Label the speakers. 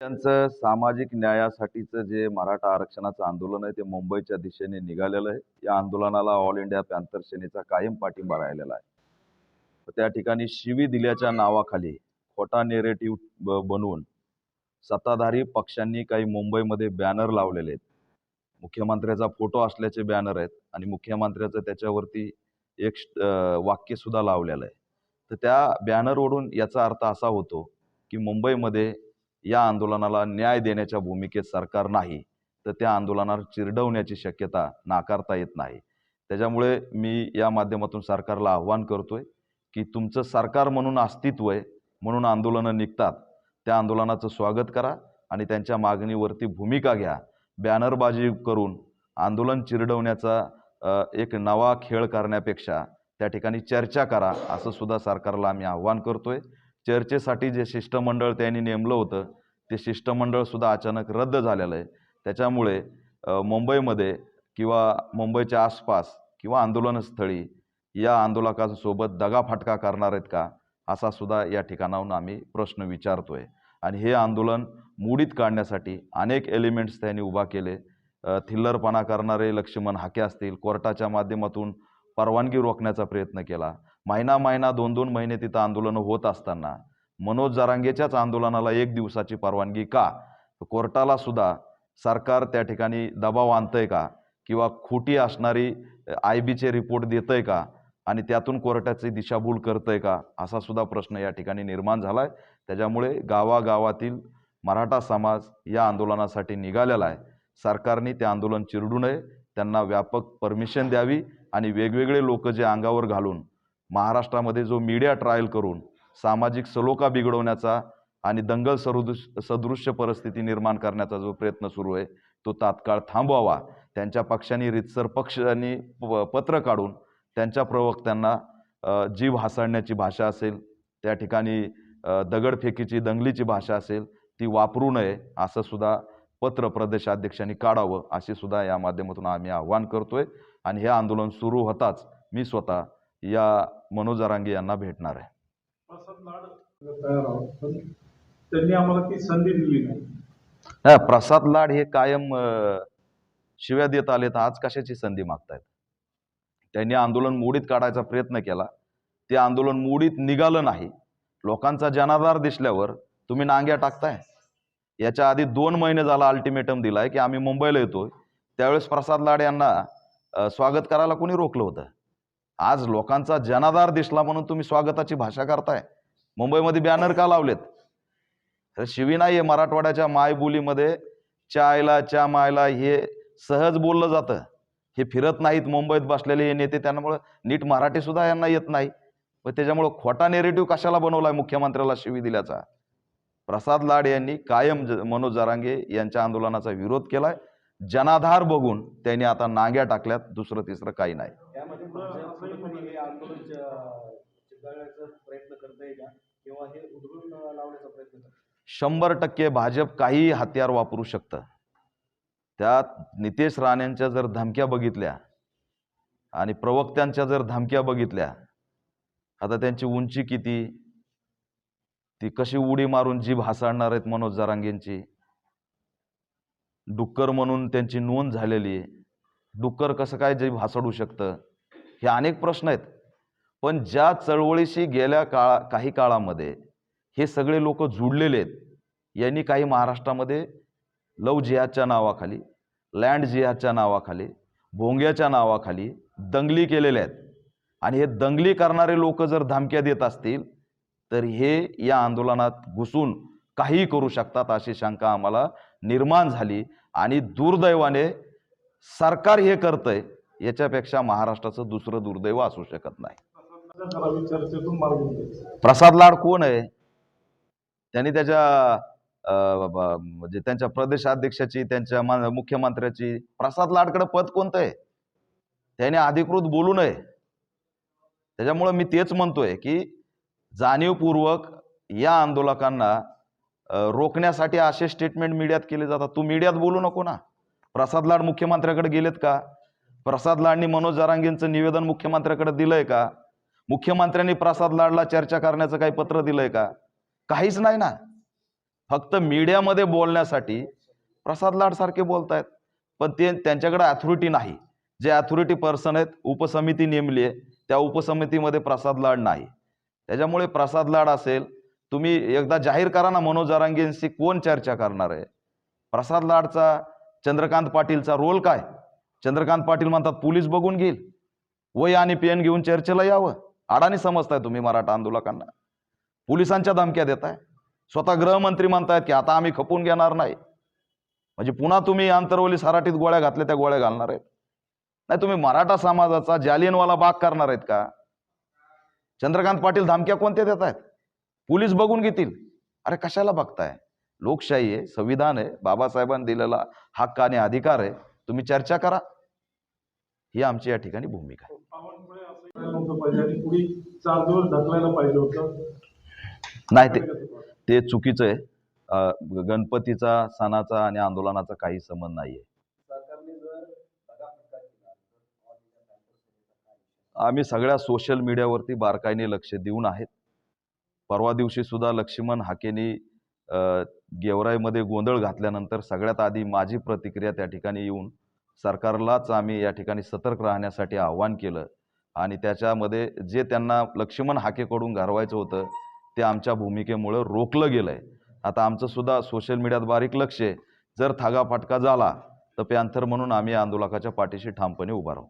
Speaker 1: त्यांचं सामाजिक न्यायासाठीचं जे मराठा आरक्षणाचं आंदोलन आहे ते मुंबईच्या दिशेने निघालेलं आहे. या आंदोलनाला ऑल इंडिया पॅन्थर सेनेचा कायम पाठिंबा राहिलेला आहे. तर त्या ठिकाणी शिवी दिल्याच्या नावाखाली खोटा नेरेटिव्ह बनवून सत्ताधारी पक्षांनी काही मुंबईमध्ये बॅनर लावलेले आहेत. मुख्यमंत्र्याचा फोटो असल्याचे बॅनर आहेत आणि मुख्यमंत्र्याचं त्याच्यावरती एक श- वाक्य सुद्धा लावलेलं आहे. तर त्या बॅनरवरून याचा अर्थ असा होतो की मुंबईमध्ये या आंदोलनाला न्याय देण्याच्या भूमिकेत सरकार नाही तर त्या आंदोलनाला चिरडवण्याची शक्यता नाकारता येत नाही. त्याच्यामुळे मी या माध्यमातून सरकारला आव्हान करतोय की तुमचं सरकार म्हणून अस्तित्व आहे म्हणून आंदोलनं निघतात त्या आंदोलनाचं स्वागत करा आणि त्यांच्या मागणीवरती भूमिका घ्या. बॅनरबाजी करून आंदोलन चिरडवण्याचा एक नवा खेळ करण्यापेक्षा त्या ठिकाणी चर्चा करा असं सुद्धा सरकारला आम्ही आव्हान करतोय. चर्चेसाठी जे शिष्टमंडळ त्यांनी नेमलं होतं ते शिष्टमंडळसुद्धा अचानक रद्द झालेलं आहे. त्याच्यामुळे मुंबईमध्ये किंवा मुंबईच्या आसपास किंवा आंदोलनस्थळी या आंदोलकांसोबत दगाफटका करणार आहेत का असा सुद्धा या ठिकाणाहून आम्ही प्रश्न विचारतोय. आणि हे आंदोलन मोडीत काढण्यासाठी अनेक एलिमेंट्स त्यांनी उभा केले. थिल्लरपणा करणारे लक्ष्मण हाके असतील कोर्टाच्या माध्यमातून परवानगी रोखण्याचा प्रयत्न केला. महिना महिना दोन दोन महिने तिथं आंदोलनं होत असताना मनोज जरांगेच्याच आंदोलनाला एक दिवसाची परवानगी का? कोर्टाला सुद्धा सरकार त्या ठिकाणी दबाव आणतंय का? किंवा खोटी असणारी आय बीचे रिपोर्ट देतंय का? आणि त्यातून कोर्टाची दिशाभूल करतंय का? असा सुद्धा प्रश्न या ठिकाणी निर्माण झाला आहे त्याच्यामुळे गावागावातील मराठा समाज या आंदोलनासाठी निघालेला आहे. सरकारने ते आंदोलन चिरडू नये. त्यांना व्यापक परमिशन द्यावी आणि वेगवेगळे लोक जे अंगावर घालून महाराष्ट्रामध्ये जो मीडिया ट्रायल करून सामाजिक सलोखा बिघडवण्याचा आणि दंगल सरुदृश सदृश्य परिस्थिती निर्माण करण्याचा जो प्रयत्न सुरू आहे तो तात्काळ थांबवावा. त्यांच्या पक्षांनी रितसर पक्षांनी प- पत्र काढून त्यांच्या प्रवक्त्यांना जीव हासाळण्याची भाषा असेल त्या ठिकाणी दगडफेकीची दंगलीची भाषा असेल ती वापरू नये असं सुद्धा पत्र प्रदेशाध्यक्षांनी काढावं अशी सुद्धा या माध्यमातून आम्ही आव्हान करतोय. आणि हे आंदोलन सुरू होताच मी स्वतः या मनोज जरांगे यांना भेटणार आहे.
Speaker 2: त्यांनी आम्हाला ती संधी दिली नाही.
Speaker 1: हा, प्रसाद लाड हे कायम शिव्या देत आले तर आज कशाची संधी मागतायत? त्यांनी आंदोलन मोडीत काढायचा प्रयत्न केला. ते आंदोलन मोडीत निघालं नाही. लोकांचा जनाधार दिसल्यावर तुम्ही नांग्या टाकताय? याच्या आधी दोन महिने झाला अल्टिमेटम दिलाय की आम्ही मुंबईला येतोय. त्यावेळेस प्रसाद लाड यांना स्वागत करायला कोणी रोखलं होतं? आज लोकांचा जनाधार दिसला म्हणून तुम्ही स्वागताची भाषा करताय. मुंबईमध्ये बॅनर का लावलेत? तर शिवी नाहीये मराठवाड्याच्या मायबोलीमध्ये चायला च्या मायला हे सहज बोललं जातं. हे फिरत नाहीत मुंबईत बसलेले हे नेते त्यामुळं नीट मराठी सुद्धा यांना येत नाही. व त्याच्यामुळं खोटा नेरेटिव्ह कशाला बनवलाय मुख्यमंत्र्याला शिवी दिल्याचा? प्रसाद लाड यांनी कायम मनोज जरांगे यांच्या आंदोलनाचा विरोध केलाय. जनाधार बघून त्यांनी आता नांग्या टाकल्यात दुसरं तिसरं काही नाही.
Speaker 3: हे आंदोलन च- चिघळण्याचा प्रयत्न करते का किंवा हे उधळून लावण्याचा प्रयत्न करते
Speaker 1: शंभर टक्के भाजप काही हत्यार वापरू शकतं. त्यात नितेश राणेंच्या जर धमक्या बघितल्या आणि प्रवक्त्यांच्या जर धमक्या बघितल्या आता त्यांची उंची किती? ती कशी उडी मारून जीभ हासाडणार आहेत मनोज जरांगेंची डुक्कर म्हणून त्यांची नोंद झालेली आहे. डुक्कर कसं काय जीभ हासडू शकतं? हे अनेक प्रश्न आहेत. पण ज्या चळवळीशी गेल्या काळा काही काळामध्ये हे सगळे लोक जुडलेले आहेत. यांनी काही महाराष्ट्रामध्ये लव जिहादच्या नावाखाली लँड जिहादच्या नावाखाली भोंग्याच्या नावाखाली दंगली केलेल्या आहेत. आणि हे दंगली करणारे लोक जर धमक्या देत असतील तर हे या आंदोलनात घुसून काहीही करू शकतात अशी शंका आम्हाला निर्माण झाली. आणि दुर्दैवाने सरकार हे करतंय याच्यापेक्षा महाराष्ट्राचं दुसरं दुर्दैव असू शकत नाही.
Speaker 2: प्रसाद
Speaker 1: लाड कोण आहे? त्यांनी त्याच्या म्हणजे त्यांच्या प्रदेशाध्यक्षाची त्यांच्या मुख्यमंत्र्याची प्रसाद लाडकडे पद कोणतं आहे? त्याने अधिकृत बोलू नये. त्याच्यामुळं मी तेच म्हणतोय की जाणीवपूर्वक या आंदोलकांना रोखण्यासाठी असे स्टेटमेंट मीडियात केले जातात. तू मीडियात बोलू नको ना. प्रसाद लाड मुख्यमंत्र्याकडे गेलेत का? प्रसाद लाडनी मनोज जरांगेंचं निवेदन मुख्यमंत्र्याकडे दिलंय का? मुख्यमंत्र्यांनी प्रसाद लाडला चर्चा करण्याचं काही पत्र दिलंय का? काहीच नाही ना. फक्त मीडियामध्ये बोलण्यासाठी प्रसाद लाड सारखे बोलतायत. पण ते त्यांच्याकडे अथॉरिटी नाही. जे अथॉरिटी पर्सन आहेत उपसमिती नेमली आहे. त्या उपसमितीमध्ये प्रसाद लाड नाही. त्याच्यामुळे प्रसाद लाड असेल तुम्ही एकदा जाहीर करा ना मनोज जरांगेंशी कोण चर्चा करणार आहे. प्रसाद लाडचा चंद्रकांत पाटीलचा रोल काय? चंद्रकांत पाटील म्हणतात पोलीस बघून घेईल. वय आणि पेन घेऊन चर्चेला यावं. अडाणी समजताय तुम्ही मराठा आंदोलकांना. पोलिसांच्या धमक्या देताय. स्वतः गृहमंत्री म्हणतायत की आता आम्ही खपून घेणार नाही. म्हणजे पुन्हा तुम्ही आंतरवली सराटीत गोळ्या घातल्या त्या गोळ्या घालणार आहेत. नाही तुम्ही मराठा समाजाचा जालियनवाला बाग करणार आहेत का? चंद्रकांत पाटील धमक्या कोणत्या देत आहेत? पोलीस बघून घेतील. अरे कशाला बघताय? लोकशाही आहे संविधान आहे. बाबासाहेबांनी दिलेला हक्क आणि अधिकार आहे. तुम्ही चर्चा करा. ही आमची या ठिकाणी भूमिका आहे. नाही ते ते चुकीचं आहे. गणपतीचा सणाचा आणि आंदोलनाचा काही संबंध नाही आहे आम्ही सगळ्या सोशल मीडियावरती बारकाईने लक्ष देऊन आहेत. परवा दिवशी सुद्धा लक्ष्मण हाकेनी गेवराईमध्ये गोंधळ घातल्यानंतर सगळ्यात आधी माझी प्रतिक्रिया त्या ठिकाणी येऊन सरकारलाच आम्ही या ठिकाणी सतर्क राहण्यासाठी आव्हान केलं. आणि त्याच्यामध्ये जे त्यांना लक्ष्मण हाकेकडून घालवायचं होतं ते आमच्या भूमिकेमुळं रोखलं गेलं आहे आता आमचंसुद्धा सोशल मीडियात बारीक लक्ष आहे. जर थागाफाटका झाला तर पॅन्थर म्हणून आम्ही आंदोलकाच्या पाठीशी ठामपणे उभा राहू.